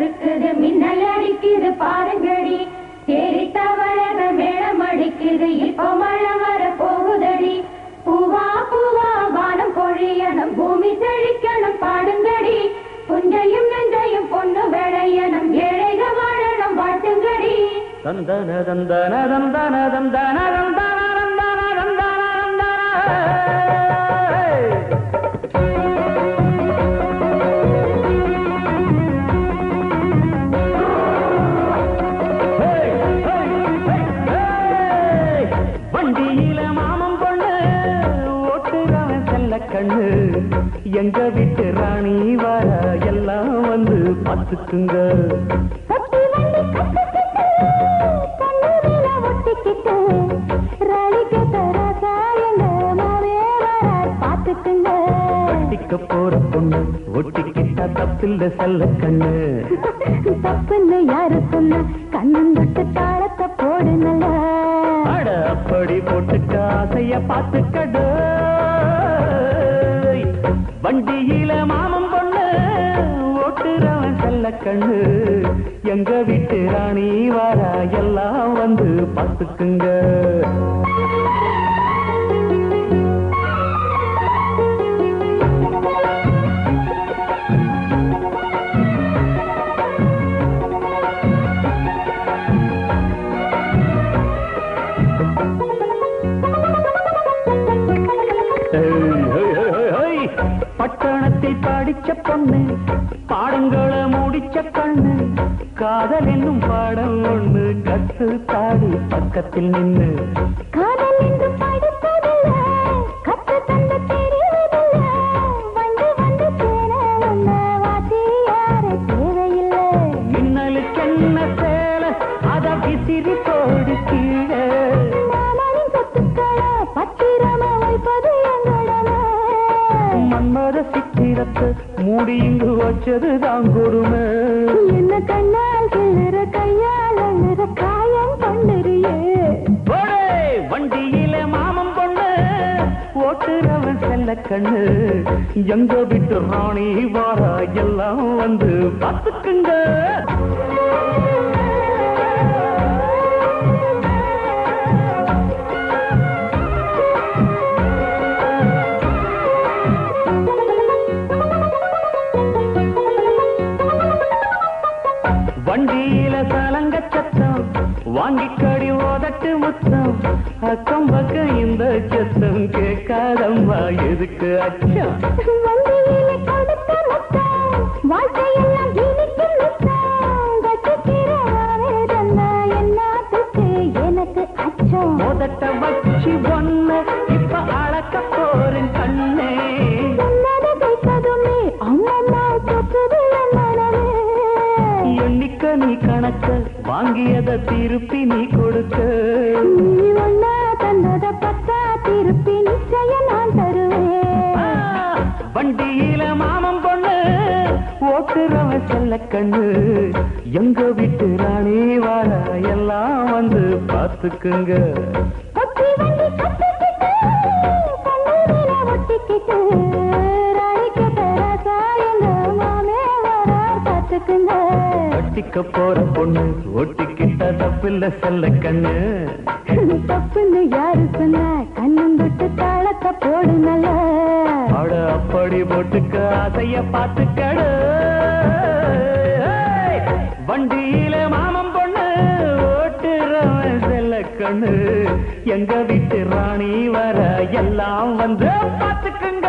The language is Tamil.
இருக்குது மின்னல் அடிக்குது பாருங்கடி. தேடி தவழக மேளம் அடிக்குது இப்போ மழை வர போகுதடி. பூவா பூவா வானம் பொழியணும் பூமி செழிக்கணும் பாடுங்கடி. புஞ்சையும் நெஞ்சையும் பொண்ணு விளையணும் ஏழைக வாழணும் வாழ்த்துங்கடி. தந்தன தந்தன தந்தன தந்தன தந்தன தந்தன தந்தன. எங்க வீட்டு ராணி வர எல்லாம் வந்து பார்த்துக்குங்க. ராணிக்கு போற பொண்ணு ஒட்டிக்கிட்டா தப்பில்ல செல்ல கண்ணு. தப்புன்னு யாரு சொன்ன கண்ணன் தொட்டு தாளத்தை போடு அப்படி போட்டுக்க ஆசைய பார்த்துக்கடு. வண்டியில மாமன் பொண்ணு ஓட்டுறவன் செல்ல கண்ணு. எங்க வீட்டு ராணி வாரா எல்லாம் வந்து பார்த்துக்குங்க. பட்டணத்தில் படிச்ச பொண்ணு பாடங்களை முடிச்ச கண்ணு காதல் என்னும் பாடம் ஒண்ணு கத்து தாடி பக்கத்தில் நின்னு காதல் என்று படிப்பதில்ல கற்று தந்து தெரிவதில்ல. வந்து வந்து சேர வந்த வாத்தியார தேவையில்லை. மின்னலுக்கென்ன சேல அத விசிறி போடு கீழே. மாமனின் சொத்துக்களை பத்திரமா மன்மத சித்திரத்தை மூடி இங்கு வச்சது தான் கொடுமை. என்ன கண்ணால் கிளற கையால் அழுற காயம் போடே, வண்டியில மாமன் பொண்ணு ஓட்டுறவன் செல்ல கண்ணு. எங்க விட்டு ராணி வாரா எல்லாம் வந்து பார்த்துக்குங்க. வண்டியில சலங்க சத்தம் வாங்கி கடி ஓதட்டு முத்தம். அக்கம் பக்கம் இந்த சத்தம் கேட்காதம்மா எதுக்கு அச்சம்? நீ கணக்க வாங்கியத திருப்பி நீ கொடுக்க. நீ ஒன்னா தந்தத பத்தா திருப்பி நிச்சயம் நான் தருவேன். வண்டியில மாமன் பொண்ணு ஓட்டுறவன் செல்ல கண்ணு. எங்க வீட்டு ராணி வாழ எல்லாம் வந்து பார்த்துக்குங்க. கட்டிக்க போற பொண்ணு ஒட்டிக்கிட்ட தப்பில்ல செல்ல கண்ணு. தப்புன்னு யாரு சொன்ன? கண்ணன் தொட்டு தாளத்தை போடு நல்லா. அட அப்படி போட்டுக்க ஆசைய பார்த்துக்கடு. வண்டியில மாமன் பொண்ணு ஓட்டுறவன் செல்ல கண்ணு. எங்க வீட்டு ராணி வர எல்லாம் வந்து பார்த்துக்குங்க.